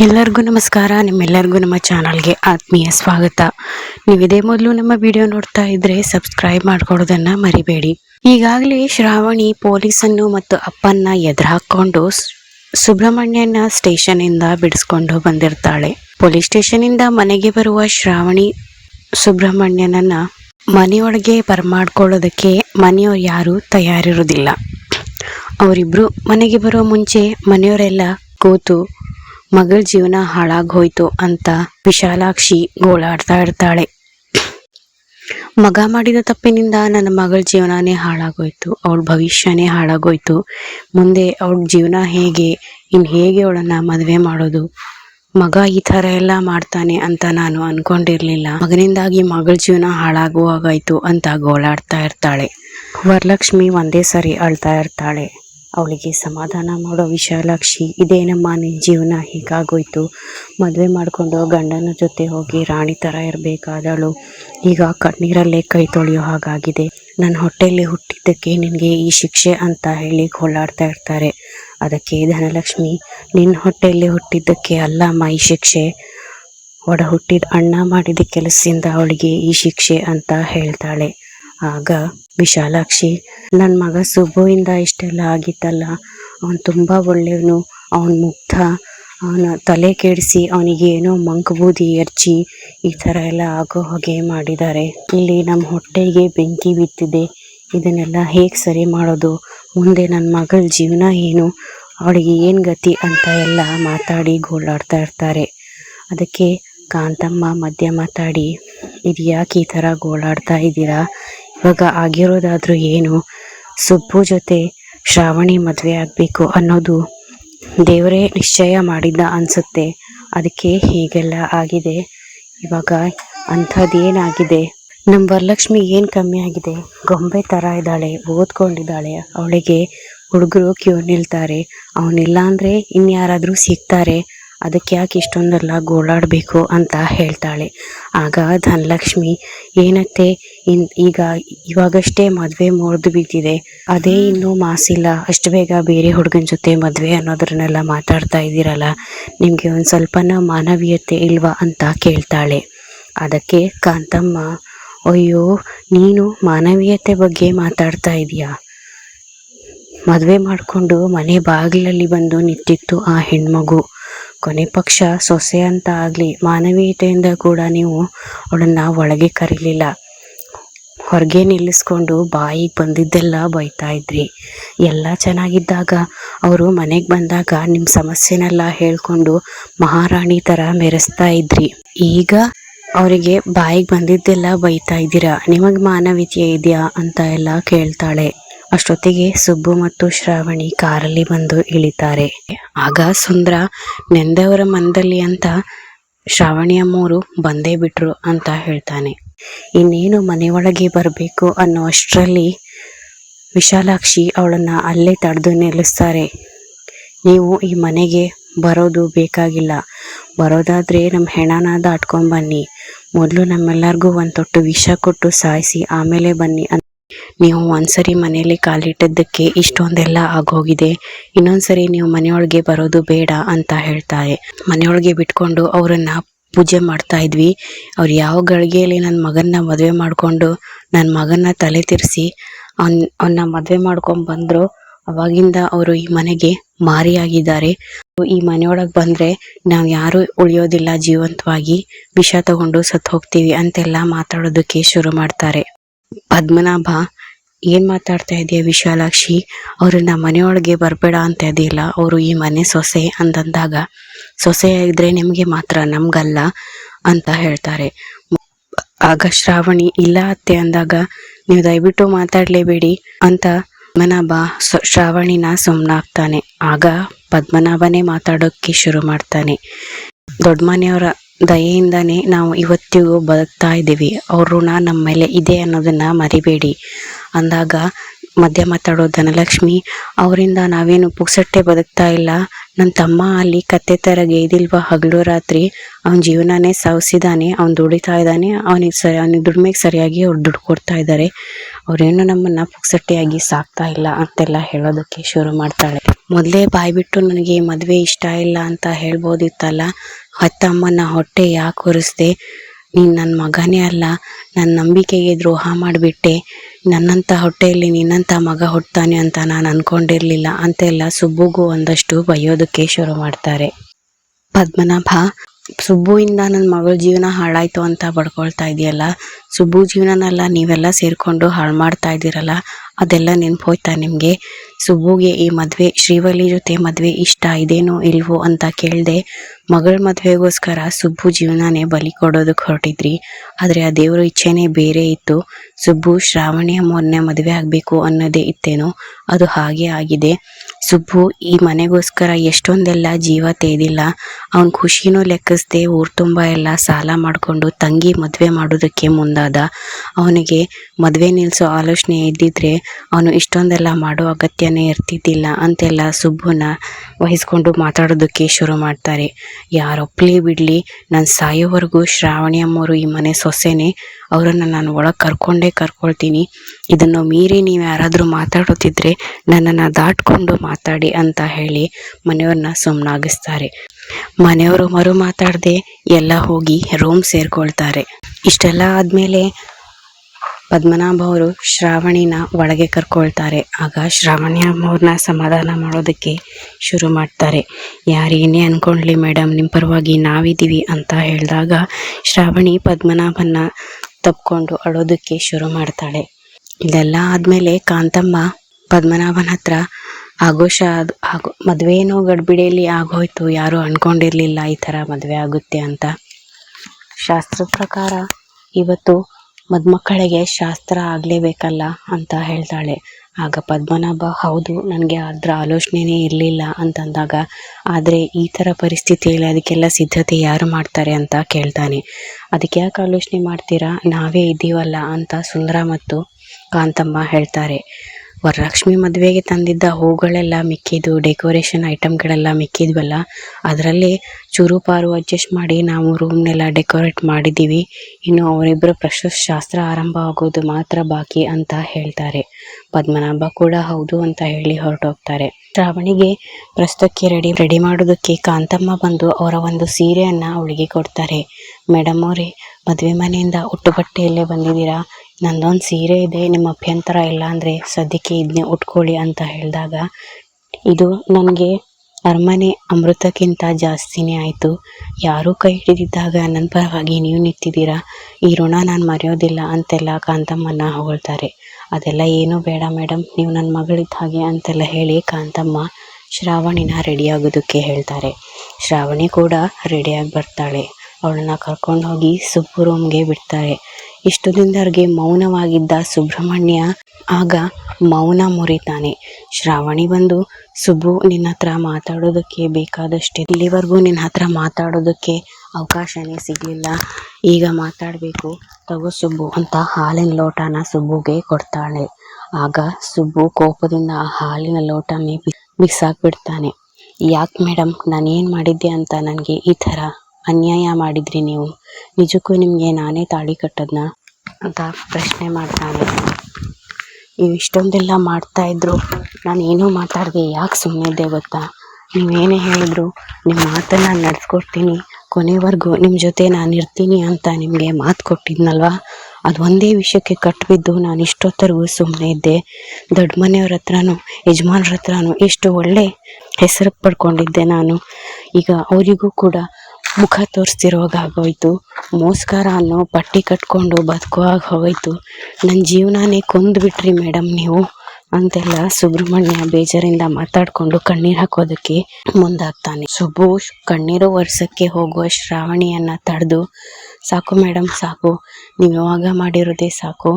ಎಲ್ಲರಿಗೂ ನಮಸ್ಕಾರ, ನಿಮ್ಮೆಲ್ಲರಿಗೂ ನಮ್ಮ ಚಾನಲ್ಗೆ ಆತ್ಮೀಯ ಸ್ವಾಗತ. ನೀವು ಇದೇ ಮೊದಲು ನಮ್ಮ ವಿಡಿಯೋ ನೋಡ್ತಾ ಇದ್ರೆ ಸಬ್ಸ್ಕ್ರೈಬ್ ಮಾಡ್ಕೊಳ್ಳೋದನ್ನ ಮರಿಬೇಡಿ. ಈಗಾಗಲೇ ಶ್ರಾವಣಿ ಪೊಲೀಸನ್ನು ಮತ್ತು ಅಪ್ಪನ್ನ ಎದುರು ಸುಬ್ರಹ್ಮಣ್ಯನ ಸ್ಟೇಷನ್ ಇಂದ ಬಿಡಿಸ್ಕೊಂಡು ಬಂದಿರ್ತಾಳೆ. ಪೊಲೀಸ್ ಸ್ಟೇಷನ್ ಇಂದ ಮನೆಗೆ ಬರುವ ಶ್ರಾವಣಿ ಸುಬ್ರಹ್ಮಣ್ಯನನ್ನ ಮನೆಯೊಳಗೆ ಬರಮಾಡ್ಕೊಳ್ಳೋದಕ್ಕೆ ಮನೆಯವ್ರು ಯಾರು ತಯಾರಿರೋದಿಲ್ಲ ಅವರಿಬ್ರು ಮನೆಗೆ ಬರೋ ಮುಂಚೆ ಮನೆಯವರೆಲ್ಲ ಕೂತು ಮಗಳ ಜೀವನ ಹಾಳಾಗೋಯ್ತು ಅಂತ ವಿಶಾಲಾಕ್ಷಿ ಗೋಳಾಡ್ತಾ ಇರ್ತಾಳೆ. ಮಗ ಮಾಡಿದ ತಪ್ಪಿನಿಂದ ನನ್ನ ಮಗಳ ಜೀವನನೇ ಹಾಳಾಗೋಯ್ತು, ಅವಳ ಭವಿಷ್ಯನೇ ಹಾಳಾಗೋಯ್ತು. ಮುಂದೆ ಅವಳ ಜೀವನ ಹೇಗೆ ಇನ್ನು ಹೇಗೆ ಅವಳನ್ನ ಮದುವೆ ಮಾಡೋದು? ಮಗ ಈ ಥರ ಎಲ್ಲ ಮಾಡ್ತಾನೆ ಅಂತ ನಾನು ಅನ್ಕೊಂಡಿರ್ಲಿಲ್ಲ. ಮಗನಿಂದಾಗಿ ಮಗಳ ಜೀವನ ಹಾಳಾಗುವಾಗಾಯ್ತು ಅಂತ ಗೋಳಾಡ್ತಾ ಇರ್ತಾಳೆ. ವರಲಕ್ಷ್ಮಿ ಒಂದೇ ಸರಿ ಅಳ್ತಾ ಇರ್ತಾಳೆ. ಅವಳಿಗೆ ಸಮಾಧಾನ ಮಾಡೋ ವಿಶಾಲಾಕ್ಷಿ ಇದೇನಮ್ಮ ನಿನ್ನ ಜೀವನ, ಹೀಗಾಗೋಯ್ತು. ಮದುವೆ ಮಾಡಿಕೊಂಡು ಗಂಡನ ಜೊತೆ ಹೋಗಿ ರಾಣಿ ಥರ ಇರಬೇಕಾದಳು. ಈಗ ಕಣ್ಣೀರಲ್ಲೇ ಕೈ ತೊಳೆಯೋ ಹಾಗಾಗಿದೆ. ನನ್ನ ಹೊಟ್ಟೆಯಲ್ಲಿ ಹುಟ್ಟಿದ್ದಕ್ಕೆ ನಿನಗೆ ಈ ಶಿಕ್ಷೆ ಅಂತ ಹೇಳಿ ಗೋಳಾಡ್ತಾ ಇರ್ತಾರೆ. ಅದಕ್ಕೆ ಧನಲಕ್ಷ್ಮಿ ನಿನ್ನ ಹೊಟ್ಟೆಯಲ್ಲಿ ಹುಟ್ಟಿದ್ದಕ್ಕೆ ಅಲ್ಲಮ್ಮ ಈ ಶಿಕ್ಷೆ. ಒಡ ಹುಟ್ಟಿದ ಅಣ್ಣ ಮಾಡಿದ ಕೆಲಸದಿಂದ ಅವಳಿಗೆ ಈ ಶಿಕ್ಷೆ ಅಂತ ಹೇಳ್ತಾಳೆ. ಆಗ ವಿಶಾಲಾಕ್ಷಿ ನನ್ನ ಮಗ ಸುಬ್ಬುವಿಂದ ಇಷ್ಟೆಲ್ಲ ಆಗಿತ್ತಲ್ಲ, ಅವನು ತುಂಬ ಒಳ್ಳೆಯವನು, ಅವನ ಮುಗ್ಧ, ಅವನ ತಲೆ ಕೆಡಿಸಿ, ಅವನಿಗೆ ಏನೋ ಮಂಕಬೂದಿ ಎರಚಿ, ಈ ಥರ ಎಲ್ಲ ಆಗೋ ಹಾಗೆ ಮಾಡಿದ್ದಾರೆ. ಇಲ್ಲಿ ನಮ್ಮ ಹೊಟ್ಟೆಗೆ ಬೆಂಕಿ ಬಿತ್ತಿದೆ, ಇದನ್ನೆಲ್ಲ ಹೇಗೆ ಸರಿ ಮಾಡೋದು? ಮುಂದೆ ನನ್ನ ಮಗಳ ಜೀವನ ಏನು? ಅವಳಿಗೆ ಏನು ಗತಿ ಅಂತ ಎಲ್ಲ ಮಾತಾಡಿ ಗೋಳಾಡ್ತಾ ಇರ್ತಾರೆ. ಅದಕ್ಕೆ, ಕಾಂತಮ್ಮ, ಮಧ್ಯ ಮಾತಾಡಿ ಇದು ಯಾಕೆ ಈ ಥರ ಗೋಳಾಡ್ತಾ ಇದ್ದೀರಾ? ಇವಾಗ ಆಗಿರೋದಾದರೂ ಏನು? ಸುಬ್ಬು ಜೊತೆ ಶ್ರಾವಣಿ ಮದುವೆ ಆಗಬೇಕು ಅನ್ನೋದು ದೇವರೇ ನಿಶ್ಚಯ ಮಾಡಿದ್ದ ಅನಿಸುತ್ತೆ. ಅದಕ್ಕೆ ಹೀಗೆಲ್ಲ ಆಗಿದೆ. ಇವಾಗ ಅಂಥದ್ದೇನಾಗಿದೆ? ನಮ್ಮ ವರಲಕ್ಷ್ಮಿ ಏನು ಕಮ್ಮಿ ಆಗಿದೆ? ಗೊಂಬೆ ಥರ ಇದ್ದಾಳೆ, ಓದ್ಕೊಂಡಿದ್ದಾಳೆ. ಅವಳಿಗೆ ಹುಡುಗರು ಕ್ಯೂ ನಿಲ್ತಾರೆ. ಅವನಿಲ್ಲ ಅಂದರೆ ಇನ್ಯಾರಾದರೂ ಸಿಗ್ತಾರೆ. ಅದಕ್ಕೆ ಯಾಕೆ ಇಷ್ಟೊಂದೆಲ್ಲ ಗೋಳಾಡಬೇಕು ಅಂತ ಹೇಳ್ತಾಳೆ. ಆಗ ಧನಲಕ್ಷ್ಮಿ, ಏನತ್ತೆ, ಇನ್, ಈಗ ಇವಾಗಷ್ಟೇ ಮದುವೆ ಮುರಿದು ಬಿದ್ದಿದೆ ಅದೇ ಇನ್ನೂ ಮಾಸಿಲ್ಲ. ಅಷ್ಟು ಬೇಗ ಬೇರೆ ಹುಡುಗನ ಜೊತೆ ಮದುವೆ ಅನ್ನೋದ್ರನ್ನೆಲ್ಲ ಮಾತಾಡ್ತಾ ಇದ್ದೀರಲ್ಲ, ನಿಮಗೆ ಒಂದು ಸ್ವಲ್ಪನ ಮಾನವೀಯತೆ ಇಲ್ವಾ ಅಂತ ಕೇಳ್ತಾಳೆ. ಅದಕ್ಕೆ ಕಾಂತಮ್ಮ, ಅಯ್ಯೋ, ನೀನು ಮಾನವೀಯತೆ ಬಗ್ಗೆ ಮಾತಾಡ್ತಾ ಇದೀಯಾ? ಮದುವೆ ಮಾಡಿಕೊಂಡು ಮನೆ ಬಾಗಿಲಲ್ಲಿ ಬಂದು ನಿಂತಿತ್ತು ಆ ಹೆಣ್ಮಗು. ಕೊನೆ ಪಕ್ಷ ಸೊಸೆ ಅಂತ ಆಗಲಿ, ಮಾನವೀಯತೆಯಿಂದ ಕೂಡ ನೀವು ಅವಳನ್ನು ಒಳಗೆ ಕರೀಲಿಲ್ಲ. ಹೊರಗೆ ನಿಲ್ಲಿಸ್ಕೊಂಡು ಬಾಯಿಗೆ ಬಂದಿದ್ದೆಲ್ಲ ಬೈತಾ ಇದ್ರಿ. ಎಲ್ಲ ಚೆನ್ನಾಗಿದ್ದಾಗ, ಅವರು ಮನೆಗೆ ಬಂದಾಗ ನಿಮ್ಮ ಸಮಸ್ಯೆನೆಲ್ಲ ಹೇಳ್ಕೊಂಡು ಮಹಾರಾಣಿ ಥರ ಮೆರೆಸ್ತಾ ಇದ್ರಿ. ಈಗ ಅವರಿಗೆ ಬಾಯಿಗೆ ಬಂದಿದ್ದೆಲ್ಲ ಬೈತಾ ಇದ್ದೀರಾ? ನಿಮಗೆ ಮಾನವೀಯತೆ ಇದೆಯಾ ಅಂತ ಎಲ್ಲ ಕೇಳ್ತಾಳೆ. ಅಷ್ಟೊತ್ತಿಗೆ ಸುಬ್ಬು ಮತ್ತು ಶ್ರಾವಣಿ ಕಾರಲ್ಲಿ ಬಂದು ಇಳಿತಾರೆ. ಆಗ ಸುಂದ್ರ ನೆಂದವರ ಮನದಲ್ಲಿ ಅಂತ ಶ್ರಾವಣಿಯ ಮೂರು ಬಂದೇ ಬಿಟ್ರು ಅಂತ ಹೇಳ್ತಾನೆ. ಇನ್ನೇನು ಮನೆಯೊಳಗೆ ಬರಬೇಕು ಅನ್ನೋ ಅಷ್ಟರಲ್ಲಿ ವಿಶಾಲಾಕ್ಷಿ ಅವಳನ್ನ ಅಲ್ಲೇ ತಡೆದು ನಿಲ್ಲಿಸ್ತಾರೆ. ನೀವು ಈ ಮನೆಗೆ ಬರೋದು ಬೇಕಾಗಿಲ್ಲ. ಬರೋದಾದ್ರೆ ನಮ್ಮ ಹೆಣನ ದಾಟ್ಕೊಂಡ್ ಮೊದಲು ನಮ್ಮೆಲ್ಲರಿಗೂ ಒಂದು ತೊಟ್ಟು ವಿಷ ಕೊಟ್ಟು ಸಾಯಿಸಿ ಆಮೇಲೆ ಬನ್ನಿ ನೀವು ಒಂದ್ಸರಿ ಮನೆಯಲ್ಲಿ ಕಾಲಿಟ್ಟಿದ್ದಕ್ಕೆ ಇಷ್ಟೊಂದೆಲ್ಲ ಆಗೋಗಿದೆ. ಇನ್ನೊಂದ್ಸರಿ ನೀವು ಮನೆಯೊಳಗೆ ಬರೋದು ಬೇಡ ಅಂತ ಹೇಳ್ತಾರೆ. ಮನೆಯೊಳಗೆ ಬಿಟ್ಕೊಂಡು ಅವರನ್ನ ಪೂಜೆ ಮಾಡ್ತಾ ಇದ್ವಿ. ಅವ್ರು ಯಾವ ಗಳಿಗೆಯಲ್ಲಿ ನನ್ನ ಮಗನ್ನ ಮದುವೆ ಮಾಡಿಕೊಂಡು ನನ್ನ ಮಗನ್ನ ತಲೆ ತಿರ್ಸಿ ಅವನ್ ಅವನ್ನ ಮದುವೆ ಮಾಡ್ಕೊಂಡ್ ಬಂದ್ರು, ಅವಾಗಿಂದ ಅವರು ಈ ಮನೆಗೆ ಮಾರಿಯಾಗಿದ್ದಾರೆ. ಈ ಮನೆಯೊಳಗೆ ಬಂದ್ರೆ ನಾವು ಯಾರು ಉಳಿಯೋದಿಲ್ಲ, ಜೀವಂತವಾಗಿ ವಿಷ ತಗೊಂಡು ಸತ್ತು ಹೋಗ್ತೀವಿ ಅಂತೆಲ್ಲ ಮಾತಾಡೋದಕ್ಕೆ ಶುರು ಮಾಡ್ತಾರೆ. ಪದ್ಮನಾಭ ಏನ್ ಮಾತಾಡ್ತಾ ಇದೆಯಾ ವಿಶಾಲಾಕ್ಷಿ? ಅವ್ರನ್ನ ಮನೆಯೊಳಗೆ ಬರಬೇಡ ಅಂತ ಇದೆಯಲ್ಲ ಅವರು ಈ ಮನೆ ಸೊಸೆ ಅಂತಂದಾಗ ಸೊಸೆ ಇದ್ರೆ ನಿಮ್ಗೆ ಮಾತ್ರ ನಮ್ಗಲ್ಲ ಅಂತ ಹೇಳ್ತಾರೆ. ಆಗ ಶ್ರಾವಣಿ, ಇಲ್ಲ ಅತ್ತೆ ಅಂದಾಗ, ನೀವು ದಯವಿಟ್ಟು ಮಾತಾಡ್ಲೇಬೇಡಿ ಅಂತ ಪದ್ಮನಾಭ ಶ್ರಾವಣಿನ ಸುಮ್ನಾಗ್ತಾನೆ. ಆಗ ಪದ್ಮನಾಭನೇ ಮಾತಾಡೋಕ್ಕೆ ಶುರು ಮಾಡ್ತಾನೆ. ದೊಡ್ಡ ಮನೆಯವರ ದಯೆಯಿಂದಾನೇ ನಾವು ಇವತ್ತಿಗೂ ಬದುಕ್ತಾ ಇದ್ದೀವಿ. ಅವ್ರ ಋಣ ನಮ್ಮ ಮೇಲೆ ಇದೆ ಅನ್ನೋದನ್ನು ಮರಿಬೇಡಿ. ಅಂದಾಗ ಮಧ್ಯ ಮಾತಾಡೋ ಧನಲಕ್ಷ್ಮಿ, ಅವರಿಂದ ನಾವೇನು ಪುಕ್ಸಟ್ಟೆ ಬದುಕ್ತಾ ಇಲ್ಲ. ನನ್ನ ತಮ್ಮ ಅಲ್ಲಿ ಕತ್ತೆ ಥರ ಗೇದಿಲ್ವಾ ಹಗಲು ರಾತ್ರಿ. ಅವನ ಜೀವನನೇ ಸಾವಿಸಿದಾನೆ, ಅವ್ನು ದುಡಿತಾ ಇದ್ದಾನೆ ಅವನಿಗೆ ಸರಿ, ಅವನಿಗೆ ದುಡಿಮೆಗೆ ಸರಿಯಾಗಿ ಅವ್ರು ದುಡ್ಡು ಕೊಡ್ತಾ ಇದ್ದಾರೆ ಅವ್ರೇನು ನಮ್ಮನ್ನ ಪುಕ್ಸಟ್ಟೆಯಾಗಿ ಸಾಕ್ತಾ ಇಲ್ಲ ಅಂತೆಲ್ಲ ಹೇಳೋದಕ್ಕೆ ಶುರು ಮಾಡ್ತಾಳೆ. ಮೊದಲೇ ಬಾಯ್ಬಿಟ್ಟು ನನಗೆ ಮದುವೆ ಇಷ್ಟ ಇಲ್ಲ ಅಂತ ಹೇಳ್ಬೋದಿತ್ತಲ್ಲ? ಅತ್ತಮ್ಮನ ಹೊಟ್ಟೆ ಯಾಕೆ ಹೊರಿಸ್ದೆ ನೀನು ನನ್ನ ಮಗನೇ ಅಲ್ಲ ನನ್ನ ನಂಬಿಕೆಗೆ ದ್ರೋಹ ಮಾಡಿಬಿಟ್ಟೆ. ನನ್ನಂಥ ಹೊಟ್ಟೆಯಲ್ಲಿ ನಿನ್ನಂಥ ಮಗ ಹುಟ್ತಾನೆ ಅಂತ ನಾನು ಅನ್ಕೊಂಡಿರ್ಲಿಲ್ಲ. ಅಂತೆಲ್ಲ ಸುಬ್ಬುಗೂ ಒಂದಷ್ಟು ಬಯ್ಯೋದಕ್ಕೆ ಶುರು ಮಾಡ್ತಾರೆ. ಪದ್ಮನಾಭ, ಸುಬ್ಬುವಿಂದ ನನ್ನ ಮಗಳ ಜೀವನ ಹಾಳಾಯ್ತು ಅಂತ ಬಡ್ಕೊಳ್ತಾ ಇದೆಯಲ್ಲ ಸುಬ್ಬು ಜೀವನನೆಲ್ಲ, ನೀವೆಲ್ಲ ಸೇರ್ಕೊಂಡು ಹಾಳು ಮಾಡ್ತಾ ಇದ್ದೀರಲ್ಲ? ಅದೆಲ್ಲ ನೆನ್ಪು ಹೋಯ್ತಾ ನಿಮಗೆ? ಸುಬ್ಬುಗೆ ಈ ಮದುವೆ ಶ್ರೀವಲ್ಲಿ ಜೊತೆ ಮದುವೆ ಇಷ್ಟ ಇದೇನೋ ಇಲ್ವೋ ಅಂತ ಕೇಳಿದೆ ಮಗಳ ಮದುವೆಗೋಸ್ಕರ ಸುಬ್ಬು ಜೀವನನೇ ಬಲಿ ಕೊಡೋದಕ್ಕೆ ಹೊರಟಿದ್ರಿ. ಆದರೆ ಆ ದೇವರ ಇಚ್ಛೆನೇ ಬೇರೆ ಇತ್ತು. ಸುಬ್ಬು ಶ್ರಾವಣಿಯ ಮೊನ್ನೆ ಮದುವೆ ಆಗಬೇಕು ಅನ್ನೋದೇ ಇತ್ತೇನೋ, ಅದು ಹಾಗೆ ಆಗಿದೆ. ಸುಬ್ಬು ಈ ಮನೆಗೋಸ್ಕರ ಎಷ್ಟೊಂದೆಲ್ಲ ಜೀವ ತೆಗೆದಿಲ್ಲ. ಅವನ ಖುಷಿನೂ ಲೆಕ್ಕಿಸ್ದೆ ಊರು ತುಂಬ ಎಲ್ಲ ಸಾಲ ಮಾಡಿಕೊಂಡು ತಂಗಿ ಮದುವೆ ಮಾಡೋದಕ್ಕೆ ಮುಂದಾದ. ಅವನಿಗೆ ಮದುವೆ ನಿಲ್ಲಿಸೋ ಆಲೋಚನೆ ಇದ್ದಿದ್ರೆ ಅವನು ಇಷ್ಟೊಂದೆಲ್ಲ ಮಾಡೋ ಅಗತ್ಯನೇ ಇರ್ತಿದ್ದಿಲ್ಲ ಅಂತೆಲ್ಲ ಸುಬ್ಬುನ ವಹಿಸ್ಕೊಂಡು ಮಾತಾಡೋದಕ್ಕೆ ಶುರು ಮಾಡ್ತಾರೆ. ಯಾರೊಪ್ಪಲಿ ಬಿಡಲಿ, ನಾನು ಸಾಯೋವರೆಗೂ ಶ್ರಾವಣಿ ಅಮ್ಮವರು ಈ ಮನೆ ಸೊಸೆನೆ, ಅವರನ್ನು ನಾನು ಒಳಗೆ ಕರ್ಕೊಂಡೇ ಕರ್ಕೊಳ್ತೀನಿ. ಇದನ್ನು ಮೀರಿ ನೀವು ಯಾರಾದರೂ ಮಾತಾಡೋತಿದ್ರೆ ನನ್ನನ್ನು ದಾಟ್ಕೊಂಡು ಮಾತಾಡಿ ಅಂತ ಹೇಳಿ ಮನೆಯವ್ರನ್ನ ಸುಮ್ಮನಾಗಿಸ್ತಾರೆ ಮನೆಯವರು ಮರು ಮಾತಾಡದೆ ಎಲ್ಲ ಹೋಗಿ ರೂಮ್ ಸೇರ್ಕೊಳ್ತಾರೆ. ಇಷ್ಟೆಲ್ಲ ಆದಮೇಲೆ ಪದ್ಮನಾಭ ಅವರು ಶ್ರಾವಣಿನ ಒಳಗೆ ಕರ್ಕೊಳ್ತಾರೆ. ಆಗ ಶ್ರಾವಣಿ ಅಮ್ಮವ್ರನ್ನ ಸಮಾಧಾನ ಮಾಡೋದಕ್ಕೆ ಶುರು ಮಾಡ್ತಾರೆ. ಯಾರೇನೇ ಅನ್ಕೊಂಡ್ಲಿ ಮೇಡಮ್ ನಿಮ್ಮ ಪರವಾಗಿ ನಾವಿದ್ದೀವಿ ಅಂತ ಹೇಳಿದಾಗ ಶ್ರಾವಣಿ ಪದ್ಮನಾಭನ್ನ ತಪ್ಕೊಂಡು ಅಳೋದಕ್ಕೆ ಶುರು ಮಾಡ್ತಾಳೆ. ಇದೆಲ್ಲ ಆದಮೇಲೆ ಕಾಂತಮ್ಮ ಪದ್ಮನಾಭನ ಹತ್ರ ಆಘೋಷ ಅದು ಆಗೋ, ಮದುವೆನೋ ಗಡ್ಬಿಡಿಯಲ್ಲಿ ಆಗೋಯ್ತು, ಯಾರೂ ಅಂದ್ಕೊಂಡಿರಲಿಲ್ಲ ಈ ಥರ ಮದುವೆ ಆಗುತ್ತೆ ಅಂತ. ಶಾಸ್ತ್ರದ ಪ್ರಕಾರ ಇವತ್ತು ಮದುಮಕ್ಕಳಿಗೆ ಶಾಸ್ತ್ರ ಆಗಲೇಬೇಕಲ್ಲ ಅಂತ ಹೇಳ್ತಾಳೆ. ಆಗ ಪದ್ಮನಾಭ, ಹೌದು, ನನಗೆ ಅದರ ಆಲೋಚನೆನೇ ಇರಲಿಲ್ಲ ಅಂತಂದಾಗ, ಆದರೆ ಈ ಥರ ಪರಿಸ್ಥಿತಿಯಲ್ಲಿ ಅದಕ್ಕೆಲ್ಲ ಸಿದ್ಧತೆ ಯಾರು ಮಾಡ್ತಾರೆ? ಅಂತ ಕೇಳ್ತಾನೆ. ಅದಕ್ಕೆ ಯಾಕೆ ಆಲೋಚನೆ ಮಾಡ್ತೀರಾ? ನಾವೇ ಇದ್ದೀವಲ್ಲ ಅಂತ ಸುಂದರ ಮತ್ತು ಕಾಂತಮ್ಮ ಹೇಳ್ತಾರೆ. ವರಲಕ್ಷ್ಮಿ ಮದುವೆಗೆ ತಂದಿದ್ದ ಹೂಗಳೆಲ್ಲ ಮಿಕ್ಕಿದ್ದು, ಡೆಕೋರೇಷನ್ ಐಟಮ್ಗಳೆಲ್ಲ ಮಿಕ್ಕಿದ್ವಲ್ಲ, ಅದರಲ್ಲಿ ಚೂರು ಪಾರು ಅಡ್ಜಸ್ಟ್ ಮಾಡಿ ನಾವು ರೂಮ್ನೆಲ್ಲ ಡೆಕೋರೇಟ್ ಮಾಡಿದ್ದೀವಿ ಇನ್ನು ಅವರಿಬ್ಬರ ಶಾಸ್ತ್ರ ಆರಂಭ ಆಗೋದು ಮಾತ್ರ ಬಾಕಿ ಅಂತ ಹೇಳ್ತಾರೆ. ಪದ್ಮನಾಭ ಕೂಡ ಹೌದು ಅಂತ ಹೇಳಿ ಹೊರಟೋಗ್ತಾರೆ. ಶ್ರಾವಣಿಗೆ ಪ್ರಸ್ತುತಕ್ಕೆ ರೆಡಿ ರೆಡಿ ಮಾಡೋದಕ್ಕೆ ಕಾಂತಮ್ಮ ಬಂದು ಅವರ ಒಂದು ಸೀರೆಯನ್ನ ಅವಳಿಗೆ ಕೊಡ್ತಾರೆ. ಮೇಡಮ್ ಅವರೇ, ಮದುವೆ ಮನೆಯಿಂದ ಉಟ್ಟು ಬಟ್ಟೆಯಲ್ಲೇ ಬಂದಿದ್ದೀರಾ? ನಂದೊಂದು ಸೀರೆ ಇದೆ, ನಿಮ್ಮ ಅಭ್ಯಂತರ ಇಲ್ಲ ಅಂದರೆ ಸದ್ಯಕ್ಕೆ ಇದನ್ನೇ ಉಟ್ಕೊಳ್ಳಿ ಅಂತ ಹೇಳಿದಾಗ, ಇದು ನನಗೆ ಅರಮನೆ ಅಮೃತಕ್ಕಿಂತ ಜಾಸ್ತಿನೇ ಆಯಿತು. ಯಾರೂ ಕೈ ಹಿಡಿದಿದ್ದಾಗ ನನ್ನ ಪರವಾಗಿ ನೀವು ನಿಂತಿದ್ದೀರಾ? ಈ ಋಣ ನಾನು ಮರೆಯೋದಿಲ್ಲ ಅಂತೆಲ್ಲ ಕಾಂತಮ್ಮನ ಹೊಗಳ್ತಾರೆ. ಅದೆಲ್ಲ ಏನೂ ಬೇಡ ಮೇಡಮ್ ನೀವು ನನ್ನ ಮಗಳಿದ್ದ ಹಾಗೆ ಅಂತೆಲ್ಲ ಹೇಳಿ ಕಾಂತಮ್ಮ ಶ್ರಾವಣಿನ ರೆಡಿಯಾಗೋದಕ್ಕೆ ಹೇಳ್ತಾರೆ. ಶ್ರಾವಣಿ ಕೂಡ ರೆಡಿಯಾಗಿ ಬರ್ತಾಳೆ. ಅವಳನ್ನ ಕರ್ಕೊಂಡು ಹೋಗಿ ಸುಬ್ಬು ರೂಮ್ಗೆ ಬಿಡ್ತಾರೆ. ಇಷ್ಟು ದಿನದವರೆಗೆ ಮೌನವಾಗಿದ್ದ ಸುಬ್ರಹ್ಮಣ್ಯ ಆಗ ಮೌನ ಮುರಿತಾನೆ. ಶ್ರಾವಣಿ ಬಂದು, ಸುಬ್ಬು, ನಿನ್ನ ಹತ್ರ ಮಾತಾಡೋದಕ್ಕೆ ಬೇಕಾದಷ್ಟು. ಇಲ್ಲಿವರೆಗೂ ನಿನ್ನ ಹತ್ರ ಮಾತಾಡೋದಕ್ಕೆ ಅವಕಾಶನೇ ಸಿಗಲಿಲ್ಲ. ಈಗ ಮಾತಾಡಬೇಕು. ತಗೋ ಸುಬ್ಬು ಅಂತ ಹಾಲಿನ ಲೋಟನ ಸುಬ್ಬುಗೆ ಕೊಡ್ತಾಳೆ. ಆಗ ಸುಬ್ಬು ಕೋಪದಿಂದ ಆ ಹಾಲಿನ ಲೋಟನೇ ಬಿಸಾಕ್ಬಿಡ್ತಾನೆ ಯಾಕೆ ಮೇಡಮ್ ನಾನೇನು ಮಾಡಿದ್ದೆ ಅಂತ ನನಗೆ ಈ ಥರ? ಅನ್ಯಾಯ ಮಾಡಿದ್ರಿ ನೀವು. ನಿಜಕ್ಕೂ ನಿಮಗೆ ನಾನೇ ತಾಳಿ ಕಟ್ಟದ್ನ? ಅಂತ ಪ್ರಶ್ನೆ ಮಾಡ್ತಾನೆ. ನೀವು ಇಷ್ಟೊಂದೆಲ್ಲ ಮಾಡ್ತಾ ಇದ್ರು, ನಾನು ಏನೂ ಮಾತಾಡದೆ, ಯಾಕೆ ಸುಮ್ಮನಿದ್ದೆ ಗೊತ್ತಾ? ನೀವೇನೇ ಹೇಳಿದ್ರು ನಿಮ್ಮ ಮಾತನ್ನು ನಡೆಸ್ಕೊಡ್ತೀನಿ, ಕೊನೆವರೆಗೂ ನಿಮ್ಮ ಜೊತೆ ನಾನು ಇರ್ತೀನಿ ಅಂತ ನಿಮಗೆ ಮಾತು ಕೊಟ್ಟಿದ್ನಲ್ವಾ? ಅದು ಒಂದೇ ವಿಷಯಕ್ಕೆ ಕಟ್ಟಿಬಿದ್ದು ನಾನು ಇಷ್ಟೊತ್ತರೆಗೂ ಸುಮ್ಮನೆ ಇದ್ದೆ. ದೊಡ್ಡ ಮನೆಯವ್ರ ಹತ್ರನೂ, ಯಜಮಾನ್ರ ಹತ್ರನೂ ಎಷ್ಟು ಒಳ್ಳೆ ಹೆಸರು ಪಡ್ಕೊಂಡಿದ್ದೆ ನಾನು. ಈಗ ಅವರಿಗೂ ಕೂಡ ಮುಖ ತೋರಿಸ್ತಿರೋವಾಗ ಆಗೋಯ್ತು ಮೋಸ್ಕರ ಅನ್ನೋ ಪಟ್ಟಿ ಕಟ್ಕೊಂಡು ಬದುಕುವಾಗ ಹೋಗೋಯ್ತು ನನ್ನ ಜೀವನಾನೇ ಕೊಂದುಬಿಟ್ರಿ ಮೇಡಮ್ ನೀವು ಅಂತೆಲ್ಲ ಸುಬ್ರಹ್ಮಣ್ಯ ಬೇಜಾರಿಂದ ಮಾತಾಡಿಕೊಂಡು ಕಣ್ಣೀರು ಹಾಕೋದಕ್ಕೆ ಮುಂದಾಗ್ತಾನೆ. ಸುಬ್ಬು ಕಣ್ಣೀರು ವರ್ಷಕ್ಕೆ ಹೋಗುವ ಶ್ರಾವಣಿಯನ್ನ ತಡೆದು, ಸಾಕು ಮೇಡಮ್ ಸಾಕು. ನೀವು ಯಾವಾಗ ಮಾಡಿರೋದೇ ಸಾಕು.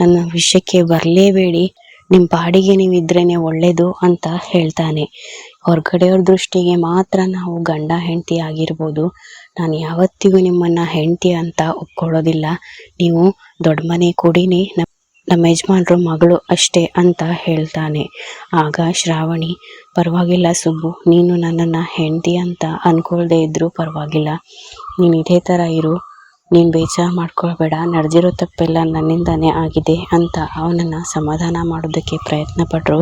ನನ್ನ ವಿಷಯಕ್ಕೆ ಬರಲೇಬೇಡಿ. ನಿಮ್ಮ ಪಾಡಿಗೆ ನೀವು ಇದ್ರೇನೆ ಒಳ್ಳೆಯದು ಅಂತ ಹೇಳ್ತಾನೆ. ಹೊರಗಡೆಯವ್ರ ದೃಷ್ಟಿಗೆ ಮಾತ್ರ ನಾವು ಗಂಡ ಹೆಂಡತಿ ಆಗಿರ್ಬೋದು. ನಾನು ಯಾವತ್ತಿಗೂ ನಿಮ್ಮನ್ನ ಹೆಂಡತಿ ಅಂತ ಒಪ್ಕೊಳ್ಳೋದಿಲ್ಲ. ನೀವು ದೊಡ್ಡ ಮನೆ ಕೊಡಿನಿ ನಮ್ಮ ಯಜಮಾನ್ರು ಮಗಳು ಅಷ್ಟೇ ಅಂತ ಹೇಳ್ತಾನೆ. ಆಗ ಶ್ರಾವಣಿ, ಪರವಾಗಿಲ್ಲ ಸುಬ್ಬು, ನೀನು ನನ್ನನ್ನು ಹೆಂಡತಿ ಅಂತ ಅನ್ಕೊಳ್ದೇ ಇದ್ದರೂ ಪರವಾಗಿಲ್ಲ. ನೀನು ಇದೇ ಥರ ಇರು. ನೀನು ಬೇಜಾರು ಮಾಡ್ಕೊಳ್ಬೇಡ, ನಡೆದಿರೋ ತಪ್ಪೆಲ್ಲ ನನ್ನಿಂದಾನೇ ಆಗಿದೆ ಅಂತ ಅವನನ್ನು ಸಮಾಧಾನ ಮಾಡೋದಕ್ಕೆ ಪ್ರಯತ್ನ ಪಟ್ಟರು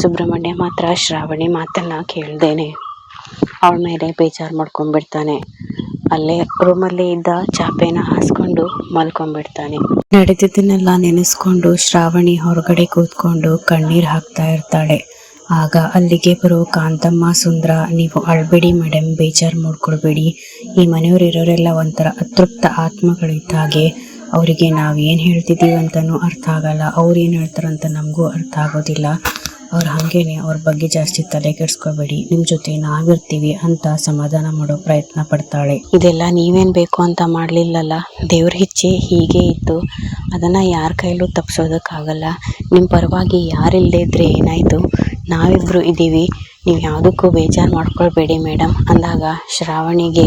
ಸುಬ್ರಹ್ಮಣ್ಯ ಮಾತ್ರ ಶ್ರಾವಣಿ ಮಾತನ್ನು ಕೇಳ್ದೇನೆ. ಅವಳ ಮೇಲೆ ಬೇಜಾರು ಮಾಡ್ಕೊಂಡ್ಬಿಡ್ತಾನೆ. ಅಲ್ಲೇ ರೂಮಲ್ಲಿ ಇದ್ದ ಚಾಪೆನ ಹಾಸ್ಕೊಂಡು ಮಲ್ಕೊಂಡ್ಬಿಡ್ತಾನೆ. ನಡೆದಿದ್ದನ್ನೆಲ್ಲ ನೆನೆಸ್ಕೊಂಡು ಶ್ರಾವಣಿ ಹೊರಗಡೆ ಕೂತ್ಕೊಂಡು ಕಣ್ಣೀರು ಹಾಕ್ತಾ ಇರ್ತಾಳೆ. ಆಗ ಅಲ್ಲಿಗೆ ಬರೋ ಕಾಂತಮ್ಮ, ಸುಂದ್ರ, ನೀವು ಅಳ್ಬೇಡಿ ಮೇಡಮ್ ಬೇಜಾರು ಮಾಡ್ಕೊಳ್ಬೇಡಿ. ಈ ಮನೆಯವ್ರು ಇರೋರೆಲ್ಲ ಒಂಥರ ಅತೃಪ್ತ ಆತ್ಮಗಳಿದ್ದ ಹಾಗೆ ಅವರಿಗೆ ನಾವು ಏನು ಹೇಳ್ತಿದ್ದೀವಿ ಅಂತಲೂ ಅರ್ಥ ಆಗಲ್ಲ. ಅವ್ರು ಏನು ಹೇಳ್ತಾರಂತ ನಮಗೂ ಅರ್ಥ ಆಗೋದಿಲ್ಲ. ಅವ್ರು ಹಾಗೇನೆ ಅವ್ರ ಬಗ್ಗೆ ಜಾಸ್ತಿ ತಲೆ ಕೆಡಿಸ್ಕೋಬೇಡಿ. ನಿಮ್ಮ ಜೊತೆ ನಾವಿರ್ತೀವಿ ಅಂತ ಸಮಾಧಾನ ಮಾಡೋ ಪ್ರಯತ್ನ ಪಡ್ತಾಳೆ. ಇದೆಲ್ಲ ನೀವೇನು ಬೇಕು ಅಂತ ಮಾಡಲಿಲ್ಲಲ್ಲ. ದೇವ್ರ ಹೆಚ್ಚೆ ಹೀಗೆ ಇತ್ತು. ಅದನ್ನು ಯಾರ ಕೈಲೂ ತಪ್ಸೋದಕ್ಕಾಗಲ್ಲ. ನಿಮ್ಮ ಪರವಾಗಿ ಯಾರಿಲ್ಲದೇ ಇದ್ದರೆ ಏನಾಯಿತು? ನಾವಿಬ್ಬರು ಇದ್ದೀವಿ ನೀವು ಯಾವುದಕ್ಕೂ ಬೇಜಾರು ಮಾಡ್ಕೊಳ್ಬೇಡಿ ಮೇಡಮ್ ಅಂದಾಗ ಶ್ರಾವಣಿಗೆ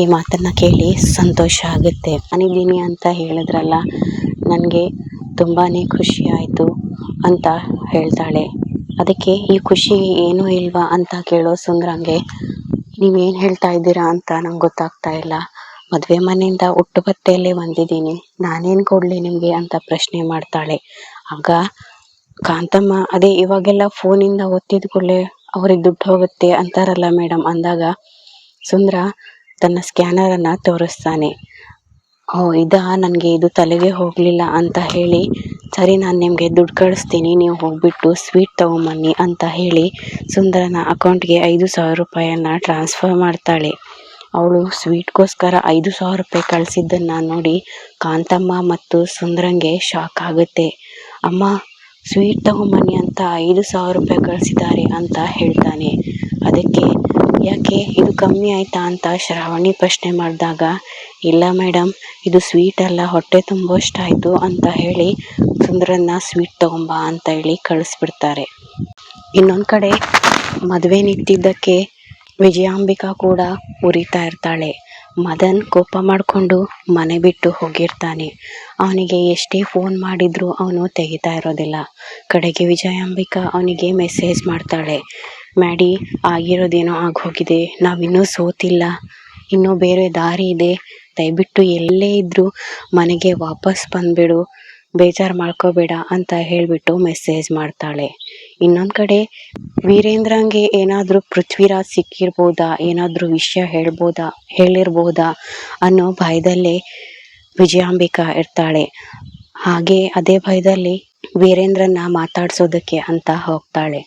ಈ ಮಾತನ್ನು ಕೇಳಿ ಸಂತೋಷ ಆಗುತ್ತೆ. ನಾನಿದ್ದೀನಿ ಅಂತ ಹೇಳಿದ್ರಲ್ಲ, ನನಗೆ ತುಂಬಾ ಖುಷಿ ಆಯಿತು ಅಂತ ಹೇಳ್ತಾಳೆ. ಅದಕ್ಕೆ ಈ ಖುಷಿ ಏನೂ ಇಲ್ವಾ ಅಂತ ಕೇಳೋ ಸುಂದ್ರಂಗೆ ನೀವೇನು ಹೇಳ್ತಾ ಇದ್ದೀರಾ ಅಂತ ನಂಗೆ ಗೊತ್ತಾಗ್ತಾ ಇಲ್ಲ. ಮದುವೆ ಮನೆಯಿಂದ ಹುಟ್ಟು ಬಟ್ಟೆಯಲ್ಲೇ ಬಂದಿದ್ದೀನಿ. ನಾನೇನು ಕೊಡ್ಲಿ ನಿಮಗೆ ಅಂತ ಪ್ರಶ್ನೆ ಮಾಡ್ತಾಳೆ. ಆಗ ಕಾಂತಮ್ಮ, ಅದೇ ಇವಾಗೆಲ್ಲ ಫೋನಿಂದ ಒತ್ತಿದ ಕೂಡಲೇ ಅವ್ರಿಗೆ ದುಡ್ಡು ಹೋಗುತ್ತೆ ಅಂತಾರಲ್ಲ ಮೇಡಮ್ ಅಂದಾಗ ಸುಂದ್ರ ತನ್ನ ಸ್ಕ್ಯಾನರನ್ನು ತೋರಿಸ್ತಾನೆ. ಓ, ಇದಾ? ನನಗೆ ಇದು ತಲೆಗೆ ಹೋಗಲಿಲ್ಲ ಅಂತ ಹೇಳಿ. ಸರಿ, ನಾನು ನಿಮಗೆ ದುಡ್ಡು ಕಳಿಸ್ತೀನಿ. ನೀವು ಹೋಗ್ಬಿಟ್ಟು ಸ್ವೀಟ್ ತೊಗೊಂಬನ್ನಿ ಅಂತ ಹೇಳಿ ಸುಂದರನ ಅಕೌಂಟ್ಗೆ ಐದು ಸಾವಿರ ರೂಪಾಯಿಯನ್ನು ಟ್ರಾನ್ಸ್ಫರ್ ಮಾಡ್ತಾಳೆ. ಅವಳು ಸ್ವೀಟ್ಗೋಸ್ಕರ ಐದು ಸಾವಿರ ರೂಪಾಯಿ ಕಳಿಸಿದ್ದನ್ನು ನೋಡಿ ಕಾಂತಮ್ಮ ಮತ್ತು ಸುಂದರಂಗೆ ಶಾಕ್ ಆಗುತ್ತೆ. ಅಮ್ಮ, ಸ್ವೀಟ್ ತಗೊಂಬನ್ನಿ ಅಂತ ಐದು ಸಾವಿರ ರೂಪಾಯಿ ಕಳಿಸಿದ್ದಾರೆ ಅಂತ ಹೇಳ್ತಾನೆ. ಅದಕ್ಕೆ, ಯಾಕೆ? ಇದು ಕಮ್ಮಿ ಆಯಿತಾ? ಅಂತ ಶ್ರಾವಣಿ ಪ್ರಶ್ನೆ ಮಾಡಿದಾಗ, ಇಲ್ಲ ಮೇಡಮ್ ಇದು ಸ್ವೀಟ್ ಅಲ್ಲ, ಹೊಟ್ಟೆ ತುಂಬೋಷ್ಟಾಯಿತು ಅಂತ ಹೇಳಿ ಸುಂದರನ್ನ ಸ್ವೀಟ್ ತಗೊಂಬ ಅಂತ ಹೇಳಿ ಕಳಿಸ್ಬಿಡ್ತಾರೆ. ಇನ್ನೊಂದು ಕಡೆ ಮದುವೆ ನಿಂತಿದ್ದಕ್ಕೆ ವಿಜಯಾಂಬಿಕಾ ಕೂಡ ಉರಿತಾ ಇರ್ತಾಳೆ. ಮದನ್ ಕೋಪ ಮಾಡಿಕೊಂಡು ಮನೆ ಬಿಟ್ಟು ಹೋಗಿರ್ತಾನೆ. ಅವನಿಗೆ ಎಷ್ಟೇ ಫೋನ್ ಮಾಡಿದರೂ ಅವನು ತೆಗಿತಾ ಇರೋದಿಲ್ಲ. ಕಡೆಗೆ ವಿಜಯಾಂಬಿಕಾ ಅವನಿಗೆ ಮೆಸೇಜ್ ಮಾಡ್ತಾಳೆ. ಮ್ಯಾಡಿ, ಆಗಿರೋದೇನೋ ಆಗೋಗಿದೆ. ನಾವಿನ್ನೂ ಸೋತಿಲ್ಲ. ಇನ್ನೂ ಬೇರೆ ದಾರಿ ಇದೆ. ದಯವಿಟ್ಟು ಎಲ್ಲೇ ಇದ್ದರೂ ಮನೆಗೆ ವಾಪಸ್ ಬಂದುಬಿಡು. ಬೇಜಾರು ಮಾಡ್ಕೋಬೇಡ ಅಂತ ಹೇಳಿಬಿಟ್ಟು ಮೆಸೇಜ್ ಮಾಡ್ತಾಳೆ. ಇನ್ನೊಂದು ಕಡೆ ವೀರೇಂದ್ರಂಗೆ ಏನಾದರೂ ಪೃಥ್ವಿರಾಜ್ ಸಿಕ್ಕಿರ್ಬೋದಾ? ಏನಾದರೂ ವಿಷಯ ಹೇಳ್ಬೋದಾ? ಹೇಳಿರ್ಬೋದಾ? ಅನ್ನೋ ಭಯದಲ್ಲೇ ವಿಜಯಾಂಬಿಕಾ ಇರ್ತಾಳೆ. ಹಾಗೆ ಅದೇ ಭಯದಲ್ಲಿ ವೀರೇಂದ್ರನ್ನ ಮಾತಾಡ್ಸೋದಕ್ಕೆ ಅಂತ ಹೋಗ್ತಾಳೆ.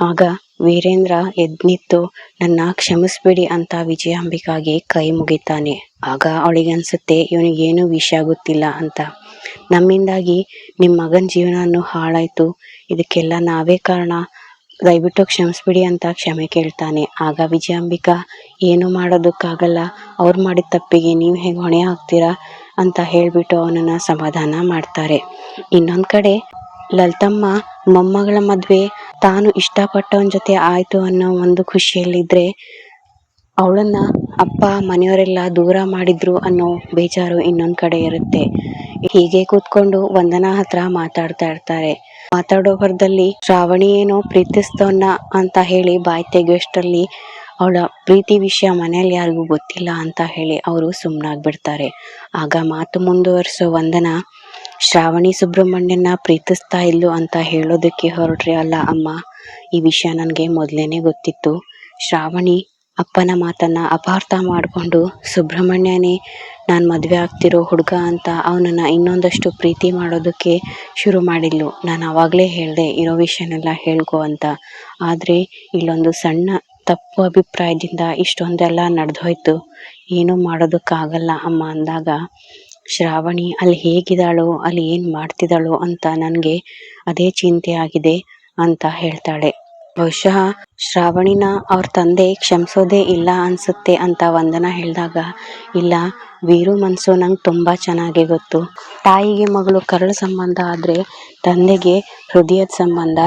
ಆಗ ವೀರೇಂದ್ರ ಎದ್ನಿತ್ತು, ನನ್ನ ಕ್ಷಮಿಸ್ಬಿಡಿ ಅಂತ ವಿಜಯಾಂಬಿಕಾಗೆ ಕೈ ಮುಗಿತಾನೆ. ಆಗ ಅವಳಿಗೆ ಅನ್ಸುತ್ತೆ ಇವನಿಗೇನು ವಿಷಯ ಗೊತ್ತಿಲ್ಲ ಅಂತ. ನಮ್ಮಿಂದಾಗಿ ನಿಮ್ಮ ಮಗನ ಜೀವನನೂ ಹಾಳಾಯ್ತು. ಇದಕ್ಕೆಲ್ಲ ನಾವೇ ಕಾರಣ. ದಯವಿಟ್ಟು ಕ್ಷಮಿಸ್ಬಿಡಿ ಅಂತ ಕ್ಷಮೆ ಕೇಳ್ತಾನೆ. ಆಗ ವಿಜಯಾಂಬಿಕಾ, ಏನು ಮಾಡೋದಕ್ಕಾಗಲ್ಲ. ಅವ್ರು ಮಾಡಿದ ತಪ್ಪಿಗೆ ನೀವು ಹೇಗೆ ಹೊಣೆ ಹಾಕ್ತೀರಾ? ಅಂತ ಹೇಳಿಬಿಟ್ಟು ಅವನನ್ನು ಸಮಾಧಾನ ಮಾಡ್ತಾರೆ. ಇನ್ನೊಂದು ಕಡೆ, ಲಲಿತಮ್ಮ, ಮೊಮ್ಮಗಳ ಮದುವೆ ತಾನು ಇಷ್ಟಪಟ್ಟವನ ಜೊತೆ ಆಯಿತು ಅನ್ನೋ ಒಂದು ಖುಷಿಯಲ್ಲಿದ್ದರೆ ಅವಳನ್ನ ಅಪ್ಪ, ಮನೆಯವರೆಲ್ಲ ದೂರ ಮಾಡಿದ್ರು ಅನ್ನೋ ಬೇಜಾರು ಇನ್ನೊಂದು ಕಡೆ ಇರುತ್ತೆ. ಹೀಗೆ ಕೂತ್ಕೊಂಡು ವಂದನಾ ಹತ್ರ ಮಾತಾಡ್ತಾ ಇರ್ತಾರೆ. ಮಾತಾಡೋ ಹೊರದಲ್ಲಿ ಶ್ರಾವಣಿ ಏನೋ ಪ್ರೀತಿಸ್ತವನ್ನ ಅಂತ ಹೇಳಿ ಬಾಯಿ ತೆಗೆಯೋಷ್ಟರಲ್ಲಿ ಅವಳ ಪ್ರೀತಿ ವಿಷಯ ಮನೆಯಲ್ಲಿ ಯಾರಿಗೂ ಗೊತ್ತಿಲ್ಲ ಅಂತ ಹೇಳಿ ಅವರು ಸುಮ್ಮನಾಗ್ಬಿಡ್ತಾರೆ ಆಗ ಮಾತು ಮುಂದುವರಿಸೋ ವಂದನ, ಶ್ರಾವಣಿ ಸುಬ್ರಹ್ಮಣ್ಯನ ಪ್ರೀತಿಸ್ತಾ ಇಲ್ಲು ಅಂತ ಹೇಳೋದಕ್ಕೆ ಹೊರಟ್ರಿ ಅಲ್ಲ ಅಮ್ಮ. ಈ ವಿಷಯ ನನಗೆ ಮೊದಲೇನೆ ಗೊತ್ತಿತ್ತು. ಶ್ರಾವಣಿ ಅಪ್ಪನ ಮಾತನ್ನ ಅಪಾರ್ಥ ಮಾಡಿಕೊಂಡು ಸುಬ್ರಹ್ಮಣ್ಯನೇ ನಾನು ಮದುವೆ ಆಗ್ತಿರೋ ಹುಡುಗ ಅಂತ ಅವನನ್ನು ಇನ್ನೊಂದಷ್ಟು ಪ್ರೀತಿ ಮಾಡೋದಕ್ಕೆ ಶುರು ಮಾಡಿದ್ಲು. ನಾನು ಆವಾಗಲೇ ಹೇಳಿದೆ, ಇರೋ ವಿಷಯನೆಲ್ಲ ಹೇಳ್ಕೊ ಅಂತ. ಆದರೆ ಇಲ್ಲೊಂದು ಸಣ್ಣ ತಪ್ಪು ಅಭಿಪ್ರಾಯದಿಂದ ಇಷ್ಟೊಂದೆಲ್ಲ ನಡೆದೋಯ್ತು. ಏನೂ ಮಾಡೋದಕ್ಕಾಗಲ್ಲ ಅಮ್ಮ ಅಂದಾಗ, ಶ್ರಾವಣಿ, ಅಲ್ಲಿ ಹೇಗಿದ್ದಾಳೋ, ಅಲ್ಲಿ ಏನು ಮಾಡ್ತಿದ್ದಾಳೋ ಅಂತ ನನಗೆ ಅದೇ ಚಿಂತೆ ಆಗಿದೆ ಅಂತ ಹೇಳ್ತಾಳೆ. ಬಹುಶಃ ಶ್ರಾವಣಿನ ಅವ್ರ ತಂದೆ ಕ್ಷಮಿಸೋದೇ ಇಲ್ಲ ಅನ್ಸುತ್ತೆ ಅಂತ ವಂದನ ಹೇಳಿದಾಗ, ಇಲ್ಲ ವೀರು ಮನಸ್ಸು ನಂಗೆ ತುಂಬ ಚೆನ್ನಾಗಿ ಗೊತ್ತು. ತಾಯಿಗೆ ಮಗಳು ಕರಳು ಸಂಬಂಧ ಆದರೆ ತಂದೆಗೆ ಹೃದಯದ ಸಂಬಂಧ.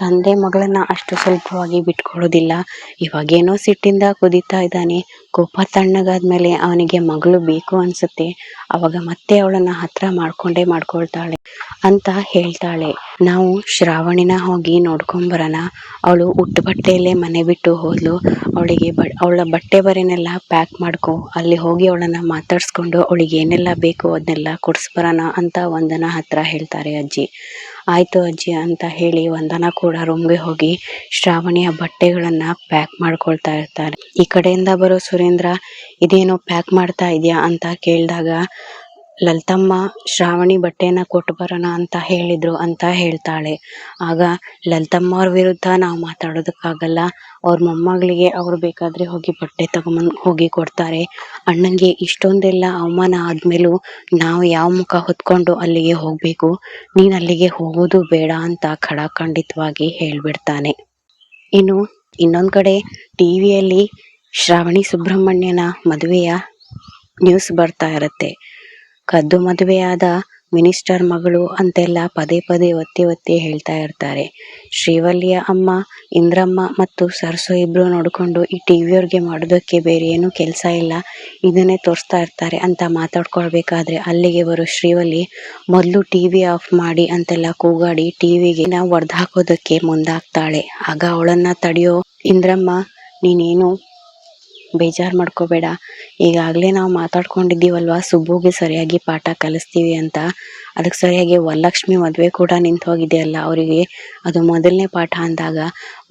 ತಂದೆ ಮಗಳನ್ನ ಅಷ್ಟು ಸುಲಭವಾಗಿ ಬಿಟ್ಕೊಳ್ಳೋದಿಲ್ಲ ಇವಾಗೇನೋ ಸಿಟ್ಟಿಂದ ಕುದೀತಾ ಇದ್ದಾನೆ. ಕೋಪ ತಣ್ಣಗಾದ್ಮೇಲೆ ಅವನಿಗೆ ಮಗಳು ಬೇಕು ಅನ್ಸುತ್ತೆ. ಅವಾಗ ಮತ್ತೆ ಅವಳನ್ನು ಹತ್ರ ಮಾಡ್ಕೊಂಡೇ ಮಾಡ್ಕೊಳ್ತಾಳೆ ಅಂತ ಹೇಳ್ತಾಳೆ. ನಾವು ಶ್ರಾವಣಿನ ಹೋಗಿ ನೋಡ್ಕೊಂಬರೋಣ ಅವಳು ಉಟ್ಟು ಬಟ್ಟೆಯಲ್ಲೇ ಮನೆ ಬಿಟ್ಟು ಹೋದ್ಲು. ಅವಳಿಗೆ ಬ, ಅವಳ ಬಟ್ಟೆ ಬರೆನೆಲ್ಲ ಪ್ಯಾಕ್ ಮಾಡ್ಕೊ. ಅಲ್ಲಿ ಹೋಗಿ ಅವಳನ್ನ ಮಾತಾಡ್ಸ್ಕೊಂಡು ಅವಳಿಗೆ ಏನೆಲ್ಲ ಬೇಕು ಅದನ್ನೆಲ್ಲ ಕೊಡಿಸ್ಬರೋಣ ಅಂತ ವಂದನ ಹತ್ರ ಹೇಳ್ತಾರೆ ಅಜ್ಜಿ. ಆಯ್ತು ಅಜ್ಜಿ ಅಂತ ಹೇಳಿ ವಂದನ ಕೂಡ ರೂಮ್ಗೆ ಹೋಗಿ ಶ್ರಾವಣಿಯ ಬಟ್ಟೆಗಳನ್ನು ಪ್ಯಾಕ್ ಮಾಡ್ಕೊಳ್ತಾ ಇರ್ತಾರೆ. ಈ ಕಡೆಯಿಂದ ಬರೋ ಸುರೇಂದ್ರ, ಇದೇನೋ ಪ್ಯಾಕ್ ಮಾಡ್ತಾ ಇದೆಯಾ? ಅಂತ ಕೇಳಿದಾಗ ಲಲಿತಮ್ಮ, ಶ್ರಾವಣಿ ಬಟ್ಟೆನ ಕೊಟ್ಟು ಬರೋಣ ಅಂತ ಹೇಳಿದ್ರು ಅಂತ ಹೇಳ್ತಾಳೆ. ಆಗ ಲಲಿತಮ್ಮ ಅವ್ರ ವಿರುದ್ಧ ನಾವು ಮಾತಾಡೋದಕ್ಕಾಗಲ್ಲ, ಅವ್ರ ಮೊಮ್ಮಗಳಿಗೆ ಅವ್ರು ಬೇಕಾದ್ರೆ ಹೋಗಿ ಬಟ್ಟೆ ತಗೊಂಬಂದು ಹೋಗಿ ಕೊಡ್ತಾರೆ. ಅಣ್ಣಂಗೆ ಇಷ್ಟೊಂದೆಲ್ಲ ಅವಮಾನ ಆದ್ಮೇಲೂ ನಾವು ಯಾವ ಮುಖ ಹೊತ್ಕೊಂಡು ಅಲ್ಲಿಗೆ ಹೋಗ್ಬೇಕು, ನೀನ್ ಅಲ್ಲಿಗೆ ಹೋಗೋದು ಬೇಡ ಅಂತ ಖಡಾಖಂಡಿತವಾಗಿ ಹೇಳ್ಬಿಡ್ತಾನೆ. ಇನ್ನು ಇನ್ನೊಂದ್ ಕಡೆ ಟಿವಿಯಲ್ಲಿ ಶ್ರಾವಣಿ ಸುಬ್ರಹ್ಮಣ್ಯನ ಮದುವೆಯ ನ್ಯೂಸ್ ಬರ್ತಾ ಇರತ್ತೆ. ಕದ್ದು ಮದುವೆಯಾದ ಮಿನಿಸ್ಟರ್ ಮಗಳು ಅಂತೆಲ್ಲ ಪದೇ ಪದೇ ಒತ್ತಿ ಒತ್ತಿ ಹೇಳ್ತಾ ಇರ್ತಾರೆ. ಶ್ರೀವಲ್ಲಿಯ ಅಮ್ಮ, ಇಂದ್ರಮ್ಮ ಮತ್ತು ಸರಸು ಇಬ್ರು ನೋಡಿಕೊಂಡು ಈ ಟಿವಿಯವ್ರಿಗೆ ಮಾಡೋದಕ್ಕೆ ಬೇರೆ ಏನು ಕೆಲಸ ಇಲ್ಲ. ಇದನ್ನೇ ತೋರಿಸ್ತಾ ಇರ್ತಾರೆ ಅಂತ ಮಾತಾಡ್ಕೊಳ್ಬೇಕಾದ್ರೆ ಅಲ್ಲಿಗೆ ಬರೋ ಶ್ರೀವಲ್ಲಿ, ಮೊದಲು ಟಿವಿ ಆಫ್ ಮಾಡಿ ಅಂತೆಲ್ಲ ಕೂಗಾಡಿ ಟಿವಿಗೆ ನಾವು ಒಡೆದು ಹಾಕೋದಕ್ಕೆ ಮುಂದಾಗ್ತಾಳೆ. ಆಗ ಅವಳನ್ನ ತಡೆಯೋ ಇಂದ್ರಮ್ಮ, ನೀನೇನು ಬೇಜಾರು ಮಾಡ್ಕೋಬೇಡ. ಈಗಾಗಲೇ ನಾವು ಮಾತಾಡ್ಕೊಂಡಿದ್ದೀವಲ್ವಾ? ಸುಬ್ಬುಗೆ ಸರಿಯಾಗಿ ಪಾಠ ಕಲಿಸ್ತೀವಿ ಅಂತ. ಅದಕ್ಕೆ ಸರಿಯಾಗಿ ವರಲಕ್ಷ್ಮಿ ಮದುವೆ ಕೂಡ ನಿಂತು ಹೋಗಿದೆಯಲ್ಲ ಅವರಿಗೆ. ಅದು ಮೊದಲನೇ ಪಾಠ ಅಂದಾಗ,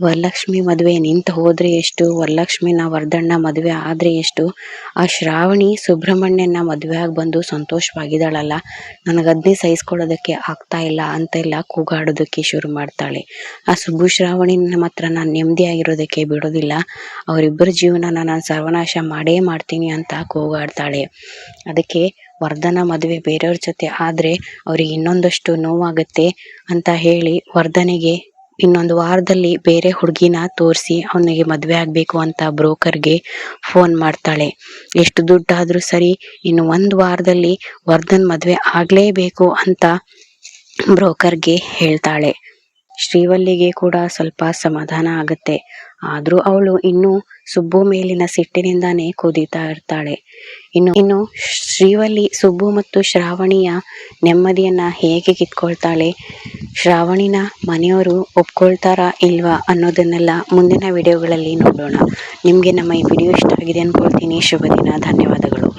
ವರಲಕ್ಷ್ಮಿ ಮದುವೆ ನಿಂತು ಹೋದರೆ ಎಷ್ಟು, ವರಲಕ್ಷ್ಮಿನ ವರದಣ್ಣ ಮದುವೆ ಆದರೆ ಎಷ್ಟು? ಆ ಶ್ರಾವಣಿ ಸುಬ್ರಹ್ಮಣ್ಯನ ಮದುವೆ ಆಗಿ ಬಂದು ಸಂತೋಷವಾಗಿದ್ದಾಳಲ್ಲ. ನನಗದನ್ನೇ ಸಹಿಸ್ಕೊಳ್ಳೋದಕ್ಕೆ ಆಗ್ತಾ ಇಲ್ಲ ಅಂತ ಎಲ್ಲ ಕೂಗಾಡೋದಕ್ಕೆ ಶುರು ಮಾಡ್ತಾಳೆ. ಆ ಸುಬ್ಬು ಶ್ರಾವಣಿನ ಮಾತ್ರ ನಾನು ನೆಮ್ಮದಿಯಾಗಿರೋದಕ್ಕೆ ಬಿಡೋದಿಲ್ಲ. ಅವರಿಬ್ಬರ ಜೀವನನ ನಾನು ಸರ್ವನಾಶ ಮಾಡೇ ಮಾಡ್ತೀನಿ ಅಂತ ಕೂಗಾಡ್ತಾಳೆ. ಅದಕ್ಕೆ ವರ್ಧನ ಮದುವೆ ಬೇರೆಯವ್ರ ಜೊತೆ ಆದರೆ ಅವರಿಗೆ ಇನ್ನೊಂದಷ್ಟು ನೋವಾಗುತ್ತೆ ಅಂತ ಹೇಳಿ ವರ್ಧನೆಗೆ ಇನ್ನೊಂದು ವಾರದಲ್ಲಿ ಬೇರೆ ಹುಡುಗಿನ ತೋರಿಸಿ ಅವನಿಗೆ ಮದುವೆ ಆಗಬೇಕು ಅಂತ ಬ್ರೋಕರ್ಗೆ ಫೋನ್ ಮಾಡ್ತಾಳೆ. ಎಷ್ಟು ದುಡ್ಡಾದರೂ ಸರಿ ಇನ್ನು ಒಂದು ವಾರದಲ್ಲಿ ವರ್ಧನ್ ಮದುವೆ ಆಗಲೇಬೇಕು ಅಂತ ಬ್ರೋಕರ್ಗೆ ಹೇಳ್ತಾಳೆ. ಶ್ರೀವಲ್ಲಿಗೆ ಕೂಡ ಸ್ವಲ್ಪ ಸಮಾಧಾನ ಆಗುತ್ತೆ. ಆದ್ರೂ ಅವಳು ಇನ್ನೂ ಸುಬ್ಬು ಮೇಲಿನ ಸಿಟ್ಟಿನಿಂದಾನೇ ಕುದೀತಾ ಇರ್ತಾಳೆ. ಇನ್ನು ಇನ್ನು ಶ್ರೀವಲ್ಲಿ ಸುಬ್ಬು ಮತ್ತು ಶ್ರಾವಣಿಯ ನೆಮ್ಮದಿಯನ್ನ ಹೇಗೆ ಕಿತ್ಕೊಳ್ತಾಳೆ? ಶ್ರಾವಣಿನ ಮನೆಯವರು ಒಪ್ಕೊಳ್ತಾರಾ ಇಲ್ವಾ ಅನ್ನೋದನ್ನೆಲ್ಲ ಮುಂದಿನ ವಿಡಿಯೋಗಳಲ್ಲಿ ನೋಡೋಣ. ನಿಮಗೆ ನಮ್ಮ ಈ ವಿಡಿಯೋ ಇಷ್ಟ ಆಗಿದೆ ಅನ್ಕೊಳ್ತೀನಿ. ಶುಭ ದಿನ. ಧನ್ಯವಾದಗಳು.